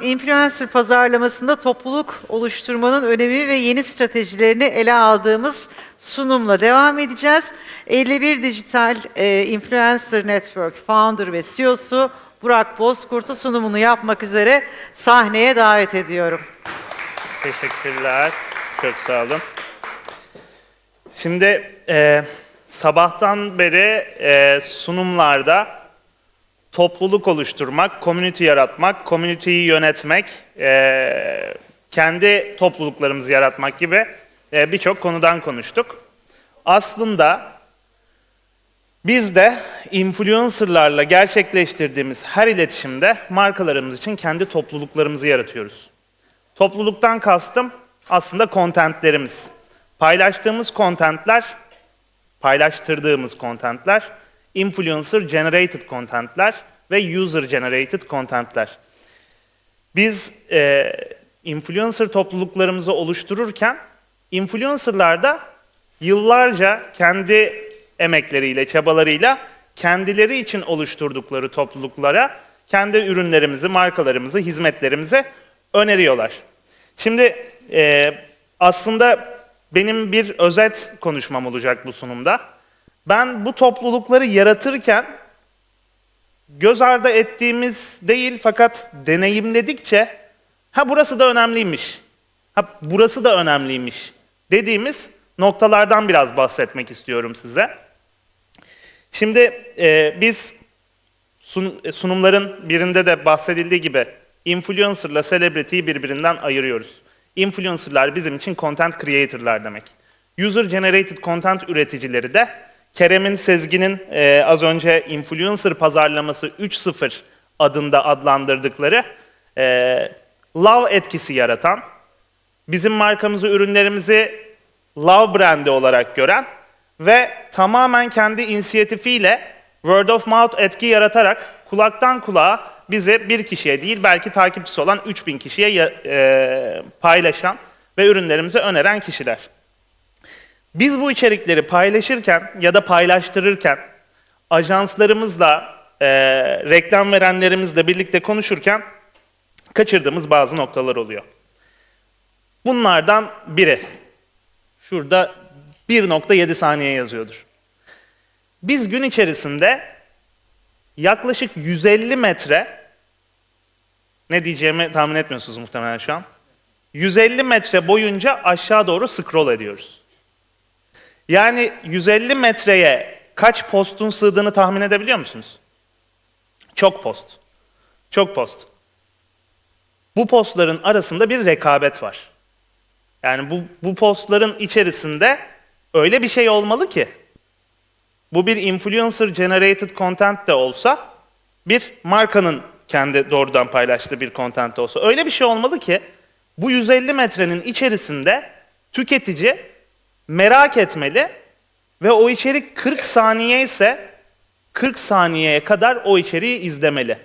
İnfluencer pazarlamasında topluluk oluşturmanın önemi ve yeni stratejilerini ele aldığımız sunumla devam edeceğiz. 51 Dijital e, Influencer Network Founder ve CEO'su Burak Bozkurt'u sunumunu yapmak üzere sahneye davet ediyorum. Teşekkürler. Çok sağ olun. Şimdi e, sabahtan beri e, sunumlarda topluluk oluşturmak, community yaratmak, community'yi yönetmek, e, kendi topluluklarımızı yaratmak gibi e, birçok konudan konuştuk. Aslında biz de influencerlarla gerçekleştirdiğimiz her iletişimde markalarımız için kendi topluluklarımızı yaratıyoruz. Topluluktan kastım aslında kontentlerimiz. Paylaştığımız kontentler, paylaştırdığımız kontentler, influencer generated kontentler ve user generated kontentler. Biz e, influencer topluluklarımızı oluştururken, influencerlar da yıllarca kendi emekleriyle, çabalarıyla kendileri için oluşturdukları topluluklara kendi ürünlerimizi, markalarımızı, hizmetlerimizi öneriyorlar. Şimdi e, aslında benim bir özet konuşmam olacak bu sunumda. Ben bu toplulukları yaratırken göz ardı ettiğimiz değil fakat deneyimledikçe ha burası da önemliymiş, ha burası da önemliymiş dediğimiz noktalardan biraz bahsetmek istiyorum size. Şimdi e, biz sun- e, sunumların birinde de bahsedildiği gibi influencer'la celebrity'yi birbirinden ayırıyoruz. Influencer'lar bizim için content creator'lar demek. User generated content üreticileri de Kerem'in, Sezgin'in e, az önce influencer pazarlaması 3.0 adında adlandırdıkları e, love etkisi yaratan, bizim markamızı, ürünlerimizi love brandi olarak gören ve tamamen kendi inisiyatifiyle word of mouth etki yaratarak kulaktan kulağa bizi bir kişiye değil belki takipçisi olan 3000 kişiye e, paylaşan ve ürünlerimizi öneren kişiler. Biz bu içerikleri paylaşırken ya da paylaştırırken ajanslarımızla, e, reklam verenlerimizle birlikte konuşurken kaçırdığımız bazı noktalar oluyor. Bunlardan biri, şurada 1.7 saniye yazıyordur. Biz gün içerisinde yaklaşık 150 metre, ne diyeceğimi tahmin etmiyorsunuz muhtemelen şu an. 150 metre boyunca aşağı doğru scroll ediyoruz. Yani 150 metreye kaç postun sığdığını tahmin edebiliyor musunuz? Çok post. Çok post. Bu postların arasında bir rekabet var. Yani bu, bu postların içerisinde öyle bir şey olmalı ki, bu bir influencer generated content de olsa, bir markanın kendi doğrudan paylaştığı bir content de olsa, öyle bir şey olmalı ki, bu 150 metrenin içerisinde tüketici merak etmeli ve o içerik 40 saniye ise 40 saniyeye kadar o içeriği izlemeli.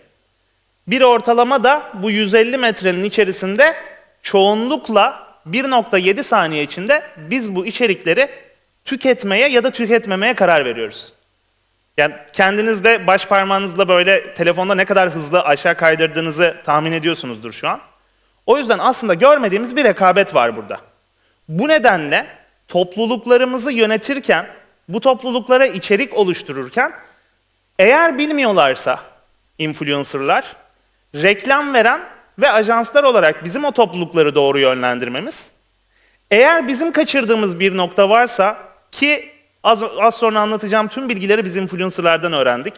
Bir ortalama da bu 150 metrenin içerisinde çoğunlukla 1.7 saniye içinde biz bu içerikleri tüketmeye ya da tüketmemeye karar veriyoruz. Yani kendiniz de baş parmağınızla böyle telefonda ne kadar hızlı aşağı kaydırdığınızı tahmin ediyorsunuzdur şu an. O yüzden aslında görmediğimiz bir rekabet var burada. Bu nedenle topluluklarımızı yönetirken, bu topluluklara içerik oluştururken eğer bilmiyorlarsa influencerlar, reklam veren ve ajanslar olarak bizim o toplulukları doğru yönlendirmemiz, eğer bizim kaçırdığımız bir nokta varsa ki az, az sonra anlatacağım tüm bilgileri biz influencerlardan öğrendik.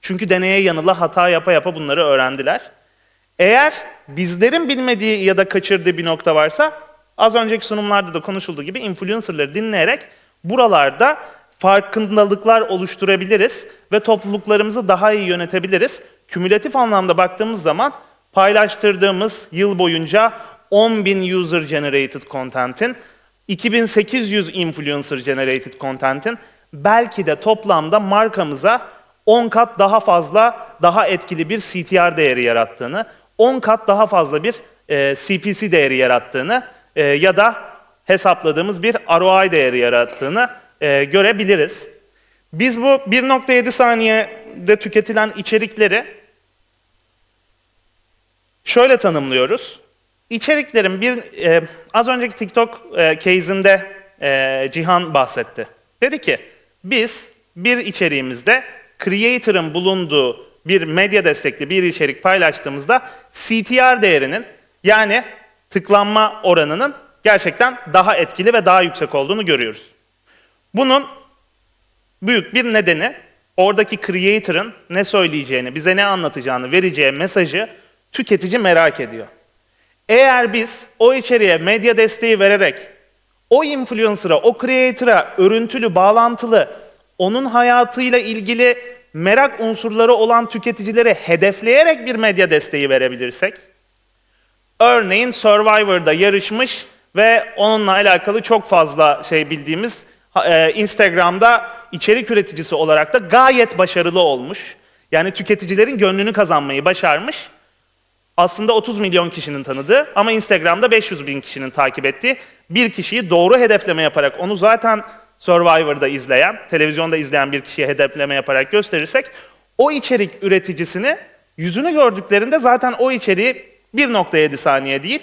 Çünkü deneye yanıla hata yapa yapa bunları öğrendiler. Eğer bizlerin bilmediği ya da kaçırdığı bir nokta varsa az önceki sunumlarda da konuşulduğu gibi influencerları dinleyerek buralarda farkındalıklar oluşturabiliriz ve topluluklarımızı daha iyi yönetebiliriz. Kümülatif anlamda baktığımız zaman paylaştırdığımız yıl boyunca 10.000 user generated content'in 2800 influencer generated content'in belki de toplamda markamıza 10 kat daha fazla, daha etkili bir CTR değeri yarattığını, 10 kat daha fazla bir e, CPC değeri yarattığını e, ya da hesapladığımız bir ROI değeri yarattığını e, görebiliriz. Biz bu 1.7 saniyede tüketilen içerikleri şöyle tanımlıyoruz. İçeriklerin bir e, az önceki TikTok e, case'inde e, Cihan bahsetti. Dedi ki biz bir içeriğimizde creator'ın bulunduğu bir medya destekli bir içerik paylaştığımızda CTR değerinin yani tıklanma oranının gerçekten daha etkili ve daha yüksek olduğunu görüyoruz. Bunun büyük bir nedeni oradaki creator'ın ne söyleyeceğini, bize ne anlatacağını vereceği mesajı tüketici merak ediyor. Eğer biz o içeriğe medya desteği vererek o influencer'a, o creator'a örüntülü, bağlantılı, onun hayatıyla ilgili merak unsurları olan tüketicileri hedefleyerek bir medya desteği verebilirsek, örneğin Survivor'da yarışmış ve onunla alakalı çok fazla şey bildiğimiz e, Instagram'da içerik üreticisi olarak da gayet başarılı olmuş. Yani tüketicilerin gönlünü kazanmayı başarmış. Aslında 30 milyon kişinin tanıdığı ama Instagram'da 500 bin kişinin takip ettiği bir kişiyi doğru hedefleme yaparak onu zaten Survivor'da izleyen, televizyonda izleyen bir kişiye hedefleme yaparak gösterirsek o içerik üreticisini yüzünü gördüklerinde zaten o içeriği 1.7 saniye değil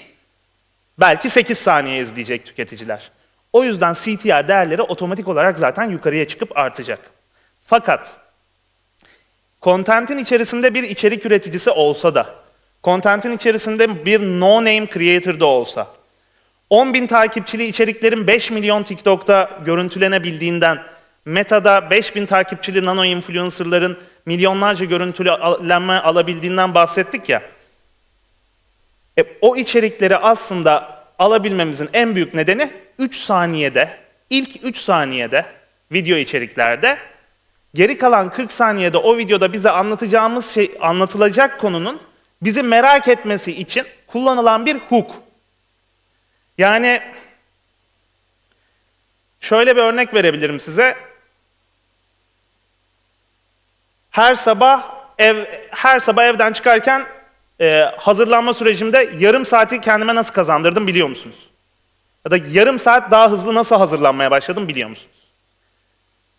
belki 8 saniye izleyecek tüketiciler. O yüzden CTR değerleri otomatik olarak zaten yukarıya çıkıp artacak. Fakat Content'in içerisinde bir içerik üreticisi olsa da, content'in içerisinde bir no-name creator da olsa, 10 bin takipçili içeriklerin 5 milyon TikTok'ta görüntülenebildiğinden, Meta'da 5 bin takipçili nano influencerların milyonlarca görüntülenme alabildiğinden bahsettik ya. E, o içerikleri aslında alabilmemizin en büyük nedeni 3 saniyede, ilk 3 saniyede video içeriklerde Geri kalan 40 saniyede o videoda bize anlatacağımız şey, anlatılacak konunun bizi merak etmesi için kullanılan bir hook. Yani şöyle bir örnek verebilirim size. Her sabah ev her sabah evden çıkarken e, hazırlanma sürecimde yarım saati kendime nasıl kazandırdım biliyor musunuz? Ya da yarım saat daha hızlı nasıl hazırlanmaya başladım biliyor musunuz?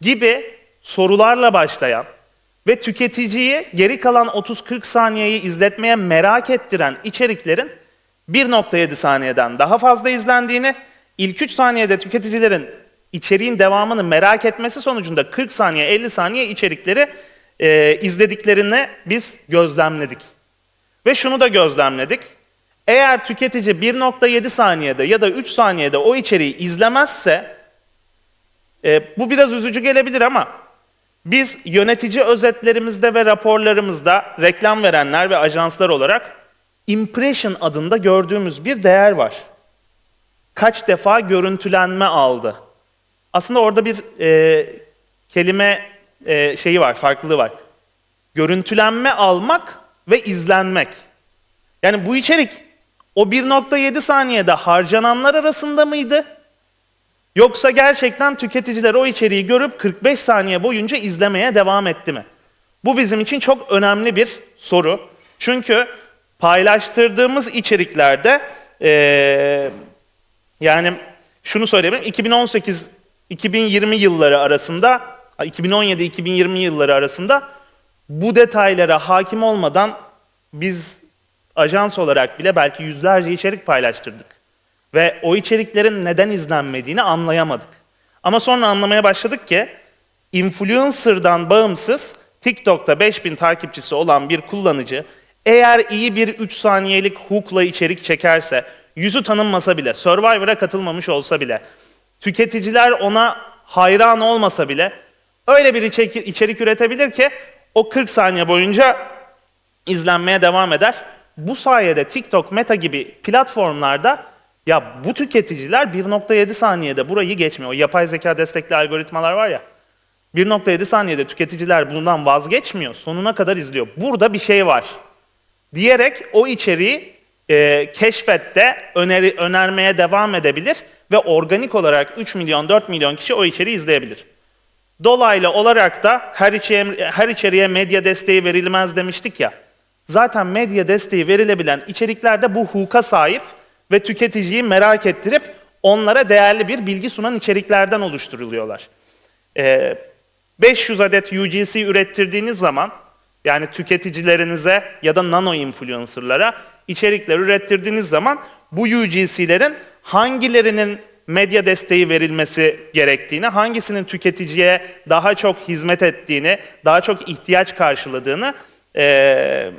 Gibi sorularla başlayan ve tüketiciyi geri kalan 30-40 saniyeyi izletmeye merak ettiren içeriklerin 1.7 saniyeden daha fazla izlendiğini, ilk 3 saniyede tüketicilerin içeriğin devamını merak etmesi sonucunda 40 saniye, 50 saniye içerikleri e, izlediklerini biz gözlemledik. Ve şunu da gözlemledik. Eğer tüketici 1.7 saniyede ya da 3 saniyede o içeriği izlemezse, e, bu biraz üzücü gelebilir ama biz yönetici özetlerimizde ve raporlarımızda reklam verenler ve ajanslar olarak impression adında gördüğümüz bir değer var. Kaç defa görüntülenme aldı? Aslında orada bir e, kelime e, şeyi var, farklılığı var. Görüntülenme almak ve izlenmek. Yani bu içerik o 1.7 saniyede harcananlar arasında mıydı? Yoksa gerçekten tüketiciler o içeriği görüp 45 saniye boyunca izlemeye devam etti mi? Bu bizim için çok önemli bir soru. Çünkü paylaştırdığımız içeriklerde eee, yani şunu söyleyebilirim 2018-2020 yılları arasında 2017-2020 yılları arasında bu detaylara hakim olmadan biz ajans olarak bile belki yüzlerce içerik paylaştırdık. Ve o içeriklerin neden izlenmediğini anlayamadık. Ama sonra anlamaya başladık ki influencer'dan bağımsız TikTok'ta 5000 takipçisi olan bir kullanıcı eğer iyi bir 3 saniyelik hook'la içerik çekerse, yüzü tanınmasa bile, Survivor'a katılmamış olsa bile, tüketiciler ona hayran olmasa bile öyle bir içerik, üretebilir ki o 40 saniye boyunca izlenmeye devam eder. Bu sayede TikTok, Meta gibi platformlarda ya bu tüketiciler 1.7 saniyede burayı geçmiyor. O yapay zeka destekli algoritmalar var ya. 1.7 saniyede tüketiciler bundan vazgeçmiyor. Sonuna kadar izliyor. Burada bir şey var. Diyerek o içeriği e, keşfette öneri, önermeye devam edebilir ve organik olarak 3 milyon 4 milyon kişi o içeriği izleyebilir. Dolaylı olarak da her içeriğe, her içeriğe medya desteği verilmez demiştik ya. Zaten medya desteği verilebilen içeriklerde bu hukuka sahip ve tüketiciyi merak ettirip onlara değerli bir bilgi sunan içeriklerden oluşturuluyorlar. Ee, 500 adet UGC ürettirdiğiniz zaman yani tüketicilerinize ya da nano influencerlara içerikler ürettirdiğiniz zaman bu UGC'lerin hangilerinin medya desteği verilmesi gerektiğini, hangisinin tüketiciye daha çok hizmet ettiğini, daha çok ihtiyaç karşıladığını eee,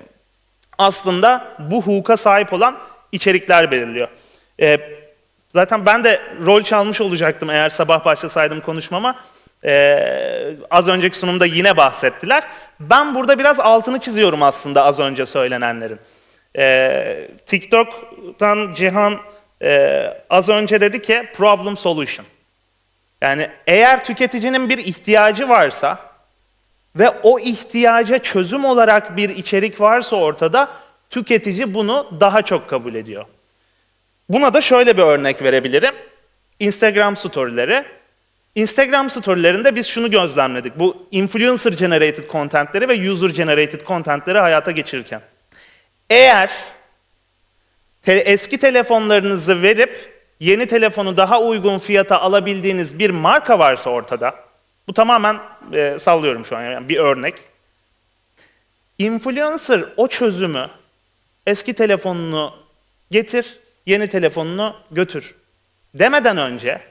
aslında bu hukuka sahip olan içerikler belirliyor. Ee, zaten ben de rol çalmış olacaktım eğer sabah başlasaydım konuşmama. Ee, az önceki sunumda yine bahsettiler. Ben burada biraz altını çiziyorum aslında az önce söylenenlerin. Ee, TikTok'tan Cihan e, az önce dedi ki problem solution. Yani eğer tüketicinin bir ihtiyacı varsa ve o ihtiyaca çözüm olarak bir içerik varsa ortada tüketici bunu daha çok kabul ediyor. Buna da şöyle bir örnek verebilirim. Instagram storyleri. Instagram storylerinde biz şunu gözlemledik. Bu influencer generated contentleri ve user generated contentleri hayata geçirirken. Eğer te- eski telefonlarınızı verip yeni telefonu daha uygun fiyata alabildiğiniz bir marka varsa ortada, bu tamamen e, sallıyorum şu an yani bir örnek. Influencer o çözümü eski telefonunu getir, yeni telefonunu götür demeden önce,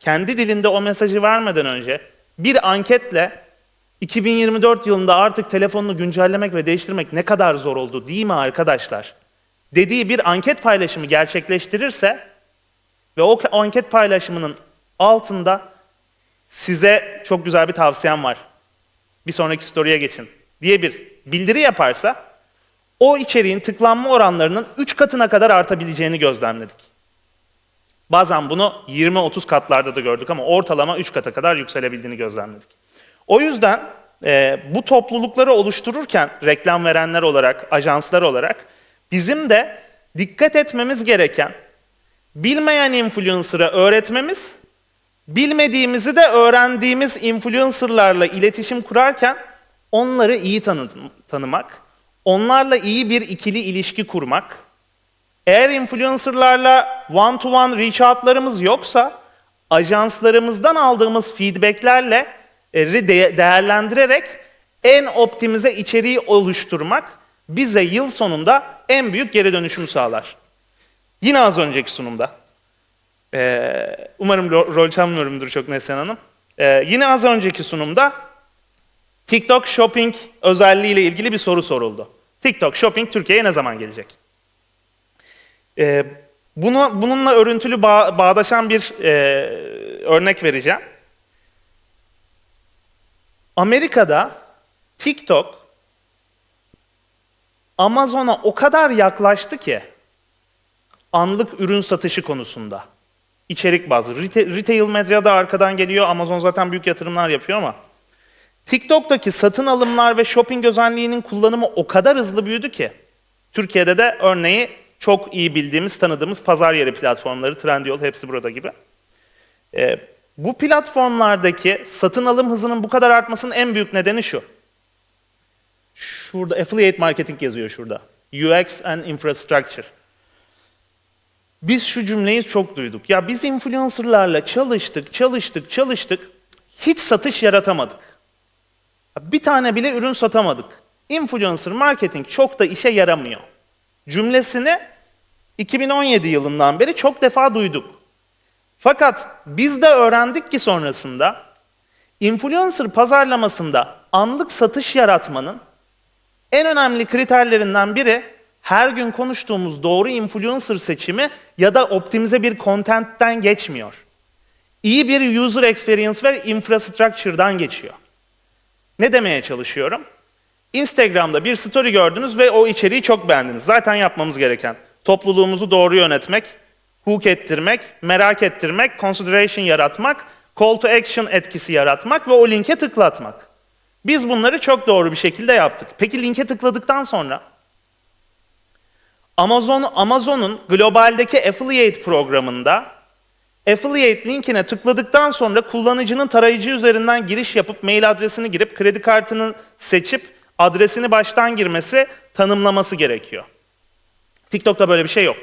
kendi dilinde o mesajı vermeden önce bir anketle 2024 yılında artık telefonunu güncellemek ve değiştirmek ne kadar zor oldu değil mi arkadaşlar? Dediği bir anket paylaşımı gerçekleştirirse ve o anket paylaşımının altında size çok güzel bir tavsiyem var. Bir sonraki story'e geçin diye bir bildiri yaparsa o içeriğin tıklanma oranlarının 3 katına kadar artabileceğini gözlemledik. Bazen bunu 20-30 katlarda da gördük ama ortalama 3 kata kadar yükselebildiğini gözlemledik. O yüzden e, bu toplulukları oluştururken reklam verenler olarak, ajanslar olarak bizim de dikkat etmemiz gereken bilmeyen influencer'a öğretmemiz, bilmediğimizi de öğrendiğimiz influencerlarla iletişim kurarken onları iyi tanı- tanımak, onlarla iyi bir ikili ilişki kurmak, eğer influencerlarla one to one reach out'larımız yoksa ajanslarımızdan aldığımız feedbacklerle e, de- değerlendirerek en optimize içeriği oluşturmak bize yıl sonunda en büyük geri dönüşüm sağlar. Yine az önceki sunumda. Ee, umarım ro- rol çalmıyorumdur çok Neslihan Hanım. Ee, yine az önceki sunumda TikTok Shopping özelliğiyle ilgili bir soru soruldu. TikTok Shopping Türkiye'ye ne zaman gelecek? Ee, bunu, bununla örüntülü bağ- bağdaşan bir e, örnek vereceğim. Amerika'da TikTok Amazon'a o kadar yaklaştı ki anlık ürün satışı konusunda. içerik bazlı. Reta- Retail medya da arkadan geliyor. Amazon zaten büyük yatırımlar yapıyor ama TikTok'taki satın alımlar ve shopping özelliğinin kullanımı o kadar hızlı büyüdü ki Türkiye'de de örneği çok iyi bildiğimiz, tanıdığımız pazar yeri platformları, Trendyol hepsi burada gibi. Ee, bu platformlardaki satın alım hızının bu kadar artmasının en büyük nedeni şu. Şurada affiliate marketing yazıyor şurada. UX and infrastructure. Biz şu cümleyi çok duyduk. Ya biz influencerlarla çalıştık, çalıştık, çalıştık. Hiç satış yaratamadık. Bir tane bile ürün satamadık. Influencer marketing çok da işe yaramıyor. Cümlesini 2017 yılından beri çok defa duyduk. Fakat biz de öğrendik ki sonrasında influencer pazarlamasında anlık satış yaratmanın en önemli kriterlerinden biri her gün konuştuğumuz doğru influencer seçimi ya da optimize bir content'ten geçmiyor. İyi bir user experience ve infrastructure'dan geçiyor. Ne demeye çalışıyorum? Instagram'da bir story gördünüz ve o içeriği çok beğendiniz. Zaten yapmamız gereken topluluğumuzu doğru yönetmek, hook ettirmek, merak ettirmek, consideration yaratmak, call to action etkisi yaratmak ve o linke tıklatmak. Biz bunları çok doğru bir şekilde yaptık. Peki linke tıkladıktan sonra Amazon Amazon'un globaldeki affiliate programında affiliate linkine tıkladıktan sonra kullanıcının tarayıcı üzerinden giriş yapıp mail adresini girip kredi kartını seçip adresini baştan girmesi, tanımlaması gerekiyor. TikTok'ta böyle bir şey yok.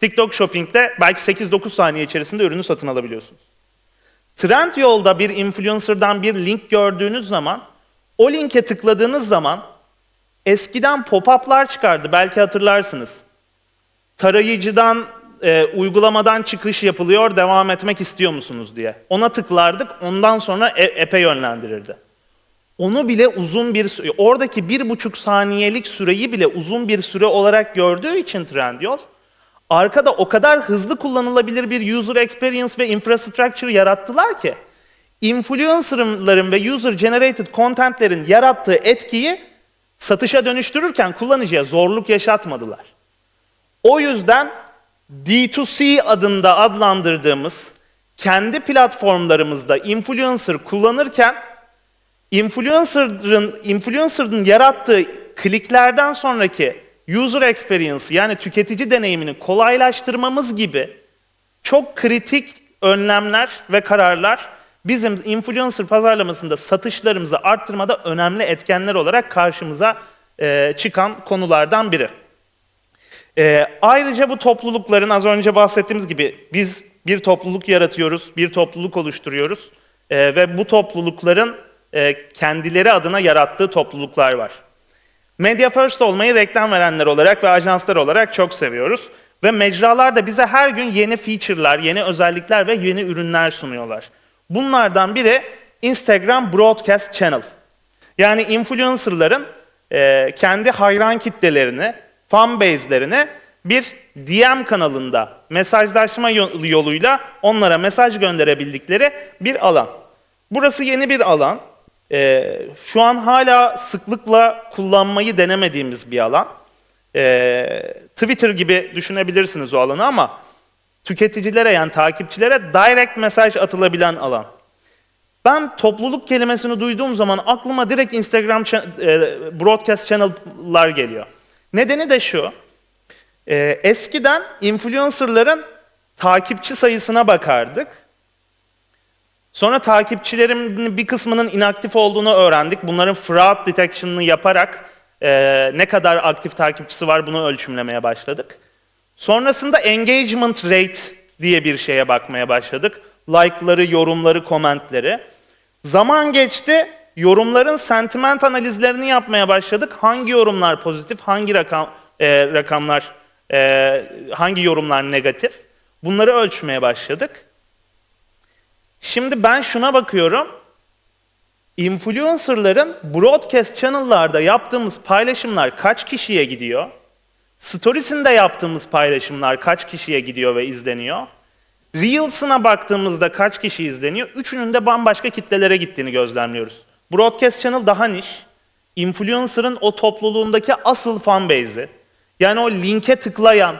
TikTok Shopping'de belki 8-9 saniye içerisinde ürünü satın alabiliyorsunuz. Trendyol'da bir influencer'dan bir link gördüğünüz zaman o linke tıkladığınız zaman eskiden pop-up'lar çıkardı belki hatırlarsınız. Tarayıcıdan, e, uygulamadan çıkış yapılıyor, devam etmek istiyor musunuz diye. Ona tıklardık, ondan sonra e- app'e yönlendirirdi. Onu bile uzun bir oradaki bir buçuk saniyelik süreyi bile uzun bir süre olarak gördüğü için Trendyol, arkada o kadar hızlı kullanılabilir bir user experience ve infrastructure yarattılar ki, influencerların ve user generated contentlerin yarattığı etkiyi satışa dönüştürürken kullanıcıya zorluk yaşatmadılar. O yüzden D2C adında adlandırdığımız kendi platformlarımızda influencer kullanırken influencer'ın influencer'ın yarattığı kliklerden sonraki user experience yani tüketici deneyimini kolaylaştırmamız gibi çok kritik önlemler ve kararlar bizim influencer pazarlamasında satışlarımızı arttırmada önemli etkenler olarak karşımıza e, çıkan konulardan biri. Ee, ayrıca bu toplulukların az önce bahsettiğimiz gibi biz bir topluluk yaratıyoruz, bir topluluk oluşturuyoruz Ee, ve bu toplulukların e, kendileri adına yarattığı topluluklar var. Media First olmayı reklam verenler olarak ve ajanslar olarak çok seviyoruz. Ve mecralar da bize her gün yeni feature'lar, yeni özellikler ve yeni ürünler sunuyorlar. Bunlardan biri Instagram Broadcast Channel. Yani influencerların e, kendi hayran kitlelerini, fan base'lerini bir DM kanalında mesajlaşma yol- yoluyla onlara mesaj gönderebildikleri bir alan. Burası yeni bir alan. E, şu an hala sıklıkla kullanmayı denemediğimiz bir alan. E, Twitter gibi düşünebilirsiniz o alanı ama tüketicilere yani takipçilere direct mesaj atılabilen alan. Ben topluluk kelimesini duyduğum zaman aklıma direkt Instagram e, broadcast channel'lar geliyor. Nedeni de şu. e, eskiden influencerların takipçi sayısına bakardık. Sonra takipçilerimin bir kısmının inaktif olduğunu öğrendik. Bunların fraud detection'ını yaparak e, ne kadar aktif takipçisi var bunu ölçümlemeye başladık. Sonrasında engagement rate diye bir şeye bakmaya başladık. Like'ları, yorumları, komentleri. Zaman geçti, yorumların sentiment analizlerini yapmaya başladık. Hangi yorumlar pozitif, hangi rakam, e, rakamlar, e, hangi yorumlar negatif? Bunları ölçmeye başladık. Şimdi ben şuna bakıyorum. Influencerların broadcast channel'larda yaptığımız paylaşımlar kaç kişiye gidiyor? Stories'inde yaptığımız paylaşımlar kaç kişiye gidiyor ve izleniyor? Reels'ına baktığımızda kaç kişi izleniyor? Üçünün de bambaşka kitlelere gittiğini gözlemliyoruz. Broadcast channel daha niş. Influencer'ın o topluluğundaki asıl fan base'i. Yani o linke tıklayan,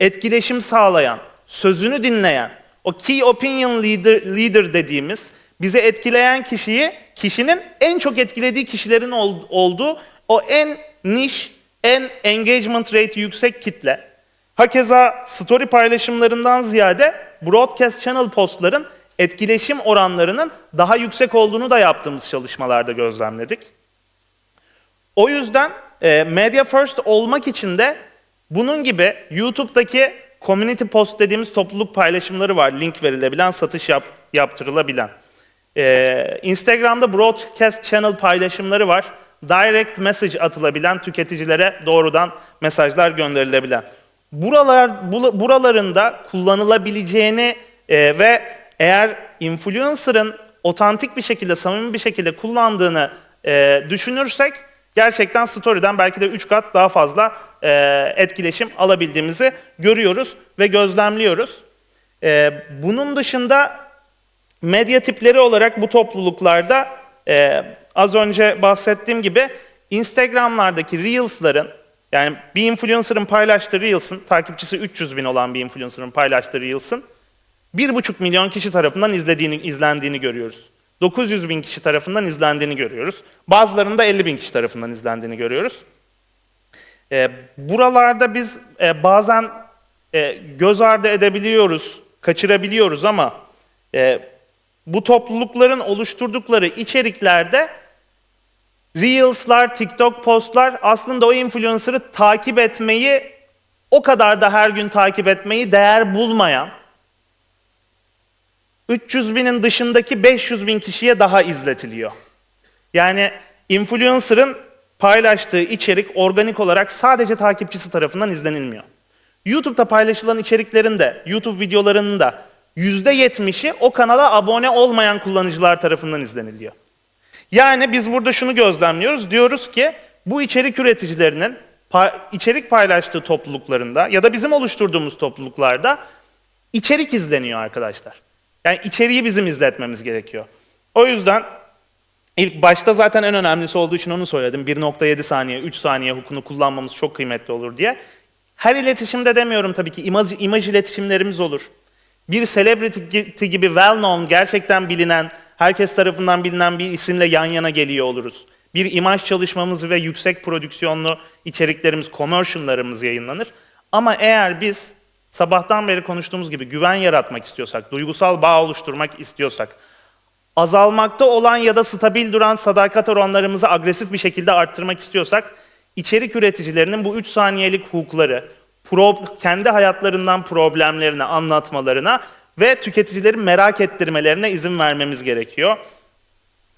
etkileşim sağlayan, sözünü dinleyen, o key opinion leader, leader dediğimiz bizi etkileyen kişiyi, kişinin en çok etkilediği kişilerin ol- olduğu o en niş, en engagement rate yüksek kitle. Hakeza story paylaşımlarından ziyade broadcast channel postların etkileşim oranlarının daha yüksek olduğunu da yaptığımız çalışmalarda gözlemledik. O yüzden e, Media First olmak için de bunun gibi YouTube'daki community post dediğimiz topluluk paylaşımları var. Link verilebilen, satış yap, yaptırılabilen. E, Instagram'da broadcast channel paylaşımları var. Direct message atılabilen, tüketicilere doğrudan mesajlar gönderilebilen. Buralar, bula- buralarında kullanılabileceğini e, ve eğer influencer'ın otantik bir şekilde, samimi bir şekilde kullandığını e, düşünürsek gerçekten story'den belki de 3 kat daha fazla e, etkileşim alabildiğimizi görüyoruz ve gözlemliyoruz. E, bunun dışında medya tipleri olarak bu topluluklarda e, az önce bahsettiğim gibi Instagram'lardaki Reels'ların yani bir influencer'ın paylaştığı Reels'ın takipçisi 300 bin olan bir influencer'ın paylaştığı Reels'ın 1,5 milyon kişi tarafından izlediğini, izlendiğini görüyoruz. 900 bin kişi tarafından izlendiğini görüyoruz. Bazılarında 50 bin kişi tarafından izlendiğini görüyoruz. E, buralarda biz e, bazen e, göz ardı edebiliyoruz, kaçırabiliyoruz ama e, bu toplulukların oluşturdukları içeriklerde Reels'lar, TikTok postlar aslında o influencer'ı takip etmeyi o kadar da her gün takip etmeyi değer bulmayan 300 binin dışındaki 500 bin kişiye daha izletiliyor. Yani influencer'ın paylaştığı içerik organik olarak sadece takipçisi tarafından izlenilmiyor. YouTube'da paylaşılan içeriklerin de, YouTube videolarının da %70'i o kanala abone olmayan kullanıcılar tarafından izleniliyor. Yani biz burada şunu gözlemliyoruz. Diyoruz ki bu içerik üreticilerinin içerik paylaştığı topluluklarında ya da bizim oluşturduğumuz topluluklarda içerik izleniyor arkadaşlar. Yani içeriği bizim izletmemiz gerekiyor. O yüzden ilk başta zaten en önemlisi olduğu için onu söyledim. 1.7 saniye, 3 saniye hukukunu kullanmamız çok kıymetli olur diye. Her iletişimde demiyorum tabii ki imaj, imaj iletişimlerimiz olur. Bir celebrity gibi well known, gerçekten bilinen, herkes tarafından bilinen bir isimle yan yana geliyor oluruz. Bir imaj çalışmamız ve yüksek prodüksiyonlu içeriklerimiz, commercial'larımız yayınlanır. Ama eğer biz sabahtan beri konuştuğumuz gibi güven yaratmak istiyorsak, duygusal bağ oluşturmak istiyorsak, azalmakta olan ya da stabil duran sadakat oranlarımızı agresif bir şekilde arttırmak istiyorsak, içerik üreticilerinin bu 3 saniyelik hukukları, kendi hayatlarından problemlerini anlatmalarına ve tüketicileri merak ettirmelerine izin vermemiz gerekiyor.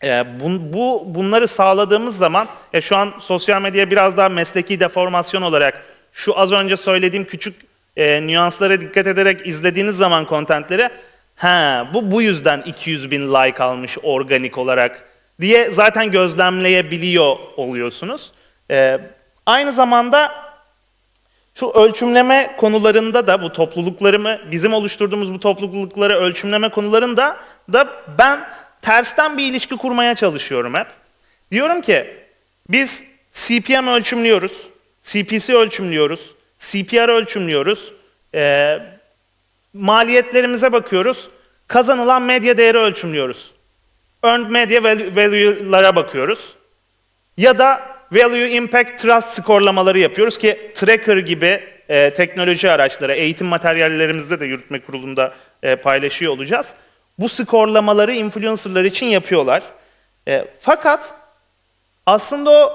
Ee, bu, bu bunları sağladığımız zaman ya şu an sosyal medya biraz daha mesleki deformasyon olarak şu az önce söylediğim küçük e, nüanslara dikkat ederek izlediğiniz zaman kontentleri ha bu bu yüzden 200 bin like almış organik olarak diye zaten gözlemleyebiliyor oluyorsunuz. Ee, aynı zamanda şu ölçümleme konularında da bu topluluklarımı, bizim oluşturduğumuz bu toplulukları ölçümleme konularında da ben tersten bir ilişki kurmaya çalışıyorum hep. Diyorum ki biz CPM ölçümlüyoruz, CPC ölçümlüyoruz, CPR ölçümlüyoruz, ee, maliyetlerimize bakıyoruz, kazanılan medya değeri ölçümlüyoruz. Earned media value- value'lara bakıyoruz. Ya da Value Impact Trust skorlamaları yapıyoruz ki Tracker gibi e, teknoloji araçları, eğitim materyallerimizde de yürütme kurulunda e, paylaşıyor olacağız. Bu skorlamaları influencerlar için yapıyorlar. E, fakat aslında o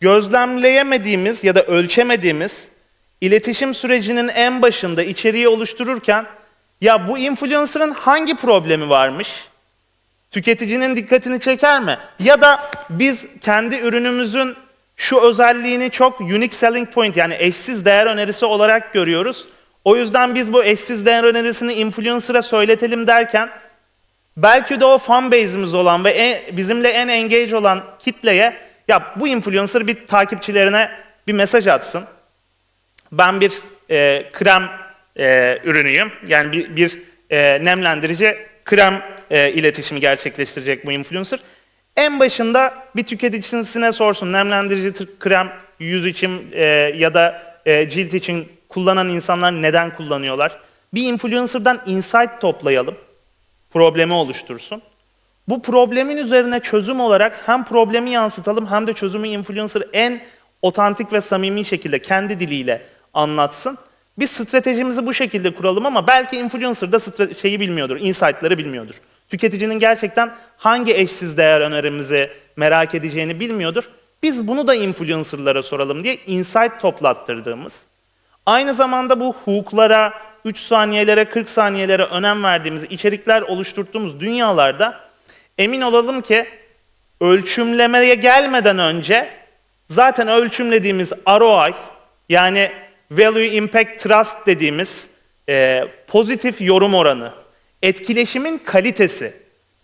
gözlemleyemediğimiz ya da ölçemediğimiz iletişim sürecinin en başında içeriği oluştururken ya bu influencer'ın hangi problemi varmış? Tüketicinin dikkatini çeker mi? Ya da biz kendi ürünümüzün şu özelliğini çok unique selling point yani eşsiz değer önerisi olarak görüyoruz. O yüzden biz bu eşsiz değer önerisini influencer'a söyletelim derken belki de o fan base'imiz olan ve en- bizimle en engage olan kitleye ya bu influencer bir takipçilerine bir mesaj atsın. Ben bir e, krem e, ürünüyüm. Yani bir, bir e, nemlendirici krem e, iletişimi gerçekleştirecek bu influencer. En başında bir tüketicisine sorsun nemlendirici krem yüz için e, ya da e, cilt için kullanan insanlar neden kullanıyorlar? Bir influencer'dan insight toplayalım. Problemi oluştursun. Bu problemin üzerine çözüm olarak hem problemi yansıtalım hem de çözümü influencer en otantik ve samimi şekilde kendi diliyle anlatsın. Biz stratejimizi bu şekilde kuralım ama belki influencer da şeyi bilmiyordur, insight'ları bilmiyordur. Tüketicinin gerçekten hangi eşsiz değer önerimizi merak edeceğini bilmiyordur. Biz bunu da influencer'lara soralım diye insight toplattırdığımız, aynı zamanda bu hukuklara, 3 saniyelere, 40 saniyelere önem verdiğimiz içerikler oluşturduğumuz dünyalarda emin olalım ki ölçümlemeye gelmeden önce zaten ölçümlediğimiz ROI yani Value Impact Trust dediğimiz e, pozitif yorum oranı, etkileşimin kalitesi.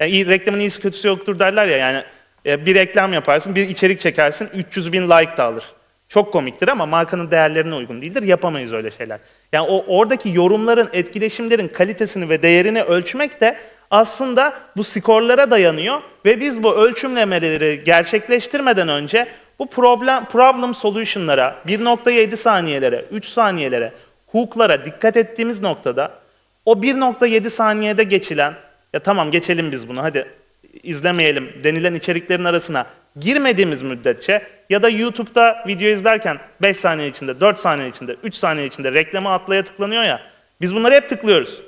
Yani iyi, reklamın iyisi kötüsü yoktur derler ya yani e, bir reklam yaparsın, bir içerik çekersin 300 bin like da alır. Çok komiktir ama markanın değerlerine uygun değildir. Yapamayız öyle şeyler. Yani o oradaki yorumların, etkileşimlerin kalitesini ve değerini ölçmek de aslında bu skorlara dayanıyor ve biz bu ölçümlemeleri gerçekleştirmeden önce bu problem problem solution'lara, 1.7 saniyelere, 3 saniyelere, hook'lara dikkat ettiğimiz noktada o 1.7 saniyede geçilen ya tamam geçelim biz bunu hadi izlemeyelim denilen içeriklerin arasına girmediğimiz müddetçe ya da YouTube'da video izlerken 5 saniye içinde, 4 saniye içinde, 3 saniye içinde reklama atlaya tıklanıyor ya. Biz bunları hep tıklıyoruz.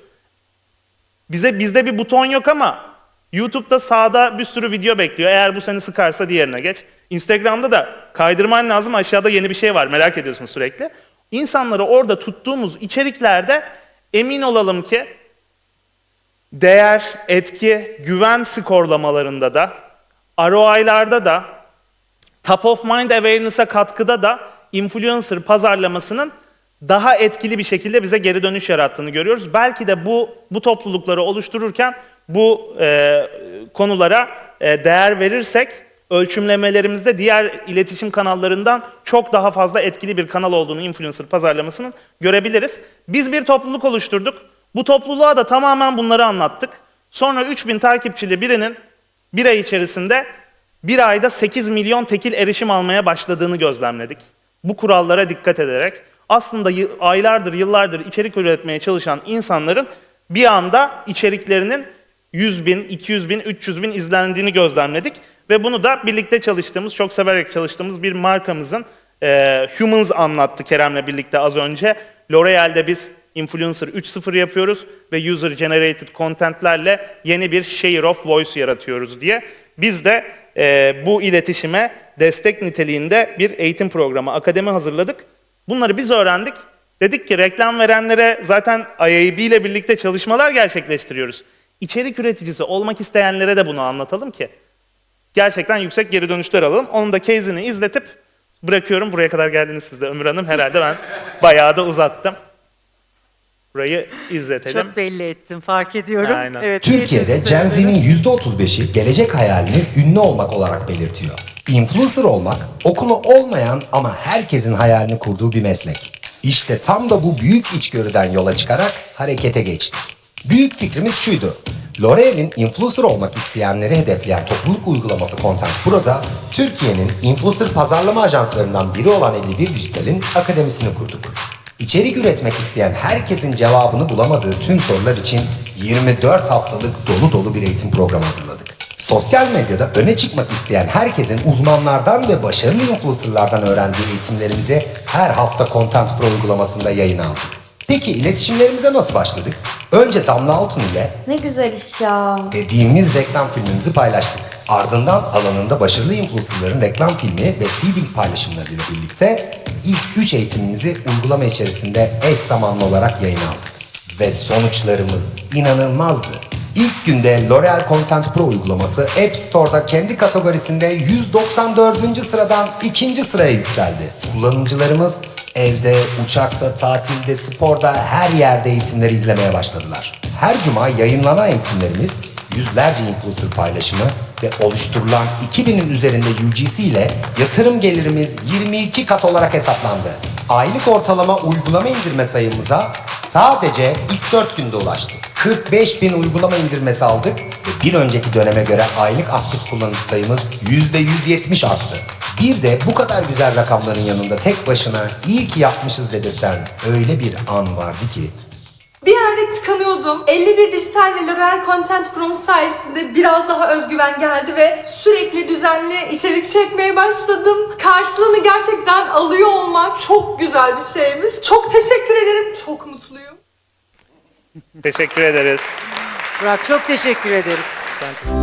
Bize bizde bir buton yok ama YouTube'da sağda bir sürü video bekliyor. Eğer bu seni sıkarsa diğerine geç. Instagram'da da kaydırman lazım aşağıda yeni bir şey var merak ediyorsun sürekli. İnsanları orada tuttuğumuz içeriklerde emin olalım ki değer, etki, güven skorlamalarında da, ROI'larda da top of mind awareness'a katkıda da influencer pazarlamasının daha etkili bir şekilde bize geri dönüş yarattığını görüyoruz. Belki de bu bu toplulukları oluştururken bu e, konulara e, değer verirsek ölçümlemelerimizde diğer iletişim kanallarından çok daha fazla etkili bir kanal olduğunu influencer pazarlamasının görebiliriz. Biz bir topluluk oluşturduk. Bu topluluğa da tamamen bunları anlattık. Sonra 3000 takipçili birinin bir ay içerisinde bir ayda 8 milyon tekil erişim almaya başladığını gözlemledik. Bu kurallara dikkat ederek aslında aylardır, yıllardır içerik üretmeye çalışan insanların bir anda içeriklerinin 100 bin, 200 bin, 300 bin izlendiğini gözlemledik. Ve bunu da birlikte çalıştığımız, çok severek çalıştığımız bir markamızın e, Humans anlattı Kerem'le birlikte az önce. L'Oreal'de biz Influencer 3.0 yapıyoruz ve User Generated Content'lerle yeni bir Share of Voice yaratıyoruz diye. Biz de e, bu iletişime destek niteliğinde bir eğitim programı, akademi hazırladık. Bunları biz öğrendik. Dedik ki reklam verenlere zaten IAB ile birlikte çalışmalar gerçekleştiriyoruz. İçerik üreticisi olmak isteyenlere de bunu anlatalım ki gerçekten yüksek geri dönüşler alalım. Onun da case'ini izletip bırakıyorum. Buraya kadar geldiniz siz de Ömür Hanım. Herhalde ben bayağı da uzattım. Burayı izletelim. Çok belli ettim, fark ediyorum. Aynen. Evet, Türkiye'de Gen. Z'nin %35'i gelecek hayalini ünlü olmak olarak belirtiyor. Influencer olmak okulu olmayan ama herkesin hayalini kurduğu bir meslek. İşte tam da bu büyük içgörüden yola çıkarak harekete geçtik. Büyük fikrimiz şuydu. L'Oreal'in influencer olmak isteyenleri hedefleyen topluluk uygulaması Content Pro'da Türkiye'nin influencer pazarlama ajanslarından biri olan 51 Dijital'in akademisini kurduk. İçerik üretmek isteyen herkesin cevabını bulamadığı tüm sorular için 24 haftalık dolu dolu bir eğitim programı hazırladık. Sosyal medyada öne çıkmak isteyen herkesin uzmanlardan ve başarılı influencerlardan öğrendiği eğitimlerimizi her hafta Content Pro uygulamasında yayına aldık. Peki iletişimlerimize nasıl başladık? Önce Damla Altun ile Ne güzel iş ya. dediğimiz reklam filmimizi paylaştık. Ardından alanında başarılı influencerların reklam filmi ve seeding paylaşımlarıyla birlikte ilk 3 eğitimimizi uygulama içerisinde eş zamanlı olarak yayına aldık. Ve sonuçlarımız inanılmazdı. İlk günde L'Oreal Content Pro uygulaması App Store'da kendi kategorisinde 194. sıradan ikinci sıraya yükseldi. Kullanıcılarımız evde, uçakta, tatilde, sporda her yerde eğitimleri izlemeye başladılar. Her cuma yayınlanan eğitimlerimiz yüzlerce influencer paylaşımı ve oluşturulan 2000'in üzerinde UGC ile yatırım gelirimiz 22 kat olarak hesaplandı. Aylık ortalama uygulama indirme sayımıza sadece ilk 4 günde ulaştık. 45 bin uygulama indirmesi aldık ve bir önceki döneme göre aylık aktif kullanıcı sayımız %170 arttı. Bir de bu kadar güzel rakamların yanında tek başına iyi ki yapmışız dedirten öyle bir an vardı ki Bir yerde tıkanıyordum. 51 Dijital ve L'Oreal Content Pro'nun sayesinde biraz daha özgüven geldi ve sürekli düzenli içerik çekmeye başladım. Karşılığını gerçekten alıyor olmak çok güzel bir şeymiş. Çok teşekkür ederim. Çok mutluyum. Teşekkür ederiz. Burak çok teşekkür ederiz. Ben-